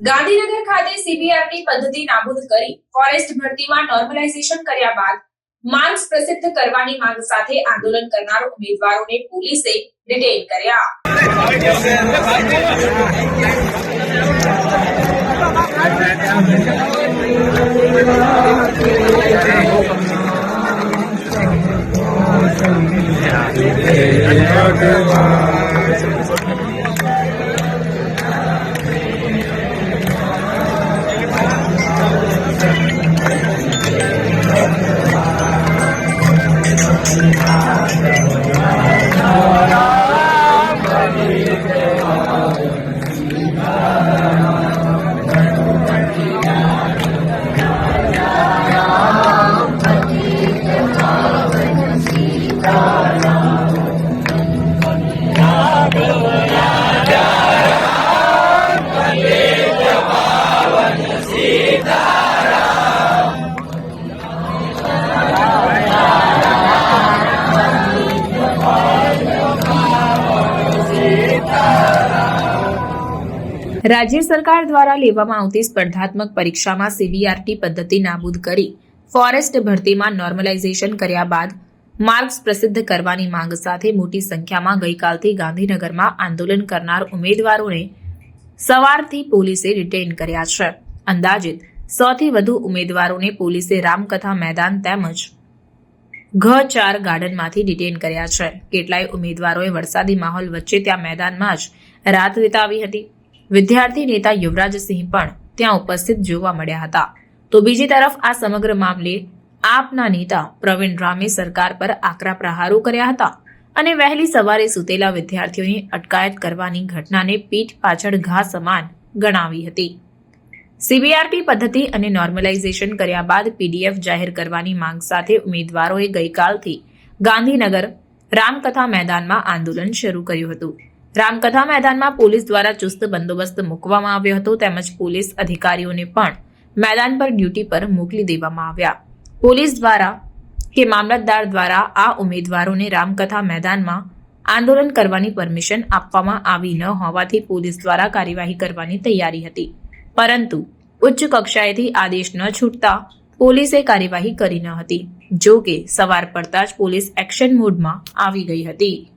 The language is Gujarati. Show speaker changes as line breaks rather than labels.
ગાંધીનગર ખાતે સીબીઆરની પદ્ધતિ નાબૂદ કરી ફોરેસ્ટ ભરતીમાં નોર્મલાઇઝેશન કર્યા બાદ માર્ક્સ પ્રસિદ્ધ કરવાની માંગ સાથે આંદોલન કરનાર ઉમેદવારોને પોલીસે ડિટેન કર્યા. Thank you. રાજ્ય સરકાર દ્વારા લેવામાં આવતી સ્પર્ધાત્મક પરીક્ષામાં સીબીઆરટી પદ્ધતિ નાબૂદ કરી ફોરેસ્ટ ભરતીમાં નોર્મલાઇઝેશન કર્યા બાદ માર્ક્સ પ્રસિદ્ધ કરવાની માંગ સાથે મોટી સંખ્યામાં ગઈકાલથી ગાંધીનગરમાં આંદોલન કરનાર ઉમેદવારોને સવારથી પોલીસે રિટેન કર્યા છે. અંદાજિત સોથી વધુ ઉમેદવારોને પોલીસે રામકથા મેદાન તેમજ ઘ ચાર ગાર્ડનમાંથી ડિટેન કર્યા છે. કેટલાય ઉમેદવારોએ વરસાદી માહોલ વચ્ચે ત્યાં મેદાનમાં જ રાત વિતાવી હતી. વિદ્યાર્થી નેતા યુવરાજસિંહ પણ ત્યાં ઉપસ્થિત જોવા મળ્યા હતા. તો બીજી તરફ આ સમગ્ર મામલે આપના નેતા પ્રવીણ રામે સરકાર પર આકરા પ્રહારો કર્યા હતા અને વહેલી સવારે સૂતેલા વિદ્યાર્થીઓની અટકાયત કરવાની ઘટનાને પીઠ પાછળ ઘા સમાન ગણાવી હતી. સીબીઆરટી પદ્ધતિ અને નોર્મલાઇઝેશન કર્યા બાદ પીડીએફ જાહેર કરવાની માંગ સાથે ઉમેદવારોએ ગઈકાલથી ગાંધીનગર રામકથા મેદાનમાં આંદોલન શરૂ કર્યું હતું. રામકથા મેદાનમાં પોલીસ દ્વારા ચુસ્ત બંદોબસ્ત મૂકવામાં આવ્યો હતો તેમજ પોલીસ અધિકારીઓને પણ મેદાન પર ડ્યુટી પર મોકલી દેવામાં આવ્યા. પોલીસ દ્વારા કે મામલતદાર દ્વારા આ ઉમેદવારોને રામકથા મેદાનમાં આંદોલન કરવાની પરમિશન આપવામાં આવી ન હોવાથી પોલીસ દ્વારા કાર્યવાહી કરવાની તૈયારી હતી. પરંતુ ઉચ્ચ કક્ષાએથી આદેશ ન છૂટતા પોલીસે કાર્યવાહી કરી ન હતી, જો કે સવાર પડતા જ પોલીસ એક્શન મોડમાં આવી ગઈ હતી.